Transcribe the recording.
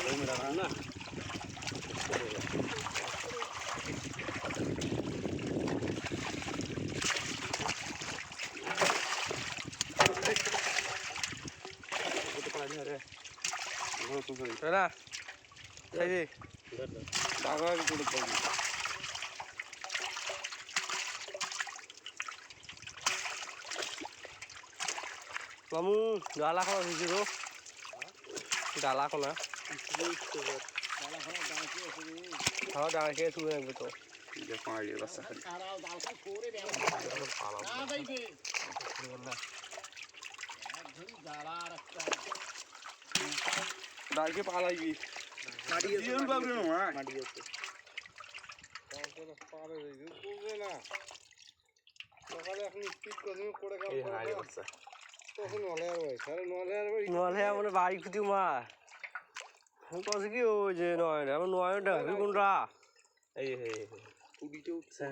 కదా మీరు అన్నా చూడండి సరే బాగా కూడా মামু গালা খোলা হয়েছে গো। গালা খোলা হ্যাঁ ডাঙাকে তুলে রাখবে তো। দেখো আইডিয়া বাচ্চা খালি ডাইকে পালাইবি জীবন পাবি না মা নহ'লে মানে বাৰী খুটি মা। কৈছে কি ওই যে নহয় আমার নোৱাৰো ডাঙৰি কোনটা? এই উঠছে।